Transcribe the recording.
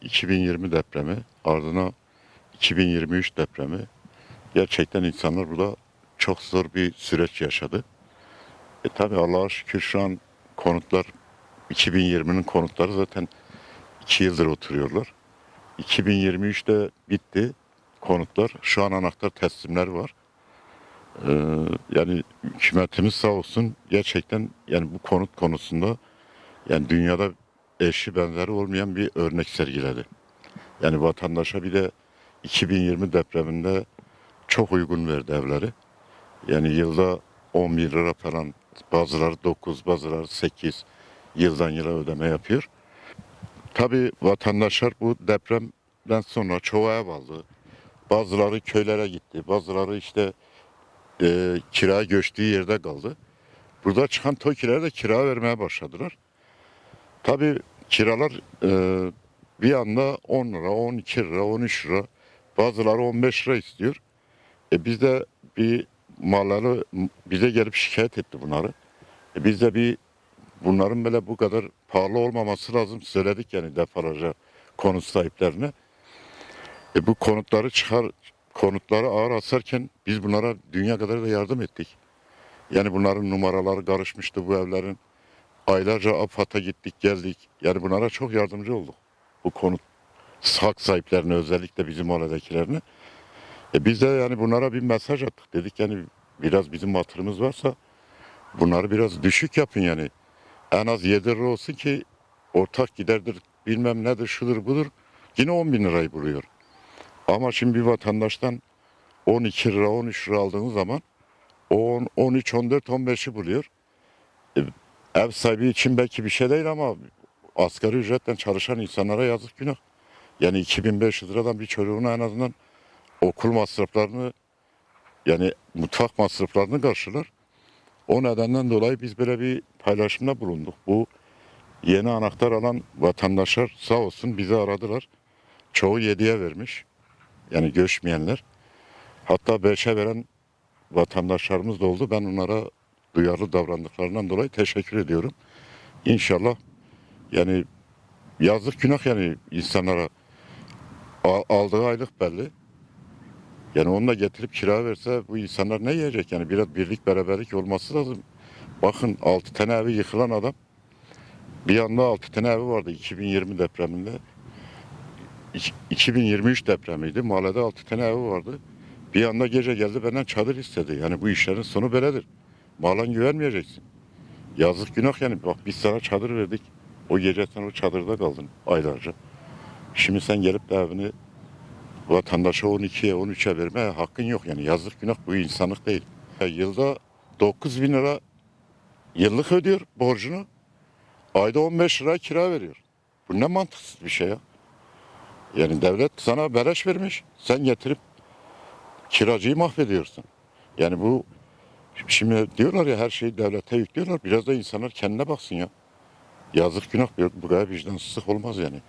2020 depremi ardına 2023 depremi gerçekten insanlar burada çok zor bir süreç yaşadı. E tabi Allah'a şükür şu an konutlar 2020'nin konutları zaten 2 yıldır oturuyorlar. 2023'te bitti konutlar. Şu an anahtar teslimler var. Ee, yani hükümetimiz sağ olsun gerçekten yani bu konut konusunda yani dünyada eşi benzeri olmayan bir örnek sergiledi. Yani vatandaşa bir de 2020 depreminde çok uygun verdi evleri. Yani yılda 10 bin lira falan bazıları 9 bazıları 8 yıldan yıla ödeme yapıyor. Tabii vatandaşlar bu depremden sonra çoğu ev aldı. Bazıları köylere gitti. Bazıları işte e, kira göçtüğü yerde kaldı. Burada çıkan TOKİ'lere de kira vermeye başladılar. Tabii kiralar e, bir anda 10 lira, 12 lira, 13 lira, bazıları 15 lira istiyor. E biz de bir malları bize gelip şikayet etti bunları. E biz de bir bunların böyle bu kadar pahalı olmaması lazım söyledik yani defalarca konut sahiplerine. E bu konutları çıkar konutları ağır asarken biz bunlara dünya kadar da yardım ettik. Yani bunların numaraları karışmıştı bu evlerin. Aylarca AFAD'a gittik geldik. Yani bunlara çok yardımcı olduk. Bu konut hak sahiplerine özellikle bizim mahalledekilerine. E biz de yani bunlara bir mesaj attık. Dedik yani biraz bizim hatırımız varsa bunları biraz düşük yapın yani. En az 7 lira olsun ki ortak giderdir bilmem nedir şudur budur. Yine 10 bin lirayı buluyor. Ama şimdi bir vatandaştan 12 lira 13 lira aldığınız zaman o 10, 13, 14, 15'i buluyor. E, ev sahibi için belki bir şey değil ama asgari ücretten çalışan insanlara yazık günah. Yani 2500 liradan bir çocuğuna en azından okul masraflarını yani mutfak masraflarını karşılar. O nedenden dolayı biz böyle bir paylaşımda bulunduk. Bu yeni anahtar alan vatandaşlar sağ olsun bizi aradılar. Çoğu 7'ye vermiş. Yani göçmeyenler. Hatta 5'e veren vatandaşlarımız da oldu. Ben onlara duyarlı davrandıklarından dolayı teşekkür ediyorum. İnşallah yani yazık günah yani insanlara aldığı aylık belli. Yani onu da getirip kira verse bu insanlar ne yiyecek? Yani biraz birlik beraberlik olması lazım. Bakın 6 tane evi yıkılan adam bir anda 6 tane evi vardı 2020 depreminde. İki- 2023 depremiydi. Mahallede 6 tane evi vardı. Bir anda gece geldi benden çadır istedi. Yani bu işlerin sonu böyledir. Malan güvenmeyeceksin. Yazık günah yani. Bak biz sana çadır verdik. O gece sen o çadırda kaldın aylarca. Şimdi sen gelip de evini vatandaşa 12'ye 13'e verme hakkın yok. Yani yazık günah bu insanlık değil. Ya yılda 9 bin lira yıllık ödüyor borcunu. Ayda 15 lira kira veriyor. Bu ne mantıksız bir şey ya. Yani devlet sana beleş vermiş. Sen getirip kiracıyı mahvediyorsun. Yani bu şimdi diyorlar ya her şeyi devlete yüklüyorlar. Biraz da insanlar kendine baksın ya. Yazık günah bu bu kadar vicdansızlık olmaz yani.